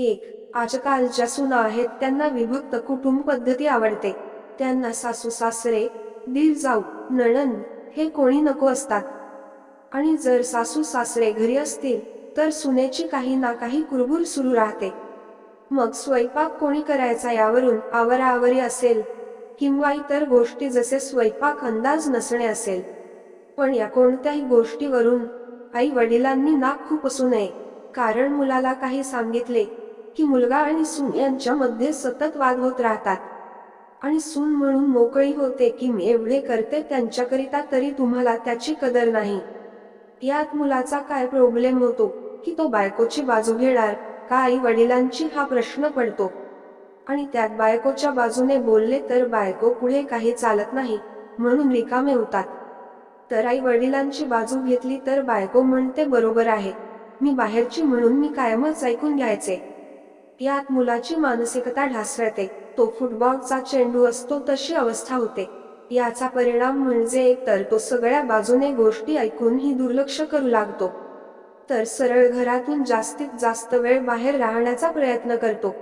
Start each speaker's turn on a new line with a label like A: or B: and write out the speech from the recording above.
A: एक आजकालच्या सुना आहेत त्यांना विभक्त कुटुंब पद्धती आवडते. त्यांना सासू सासरे दीर जाऊ नणन हे कोणी नको असतात. आणि जर सासू सासरे घरी असतील तर सुनेची काही ना काही कुरबुर सुरू राहते. मग स्वयंपाक कोणी करायचा यावरून आवराआवरी असेल किंवा इतर गोष्टी जसे स्वयंपाक अंदाज नसणे असेल. पण या कोणत्याही गोष्टीवरून आई वडिलांनी नाक खूप असू नये. कारण मुलाला काही सांगितले की मुलगा आणि सून यांच्यामध्ये सतत वाद होत राहतात. आणि सून म्हणून मोकळी होते की मी एवढे करते त्यांच्याकरिता तरी तुम्हाला त्याची कदर नाही. यात मुलाचा काय प्रॉब्लेम होतो की तो बायकोची बाजू घेणार का आई वडिलांची हा प्रश्न पडतो. आणि त्यात बायकोच्या बाजूने बोलले तर बायको पुढे काही चालत नाही म्हणून रिकामे होतात. तर आई वडिलांची बाजू घेतली तर बायको म्हणते बरोबर आहे. मी बाहेरची म्हणून मी कायमच ऐकून घ्यायचे. यात मुलाची मानसिकता ढासळते. तो फुटबॉलचा चेंडू असतो तशी अवस्था होते. याचा परिणाम म्हणजे एकतर तो सगळ्या बाजूने गोष्टी ऐकूनही दुर्लक्ष करू लागतो. तर सरळ घरातून जास्तीत जास्त वेळ बाहेर राहण्याचा प्रयत्न करतो.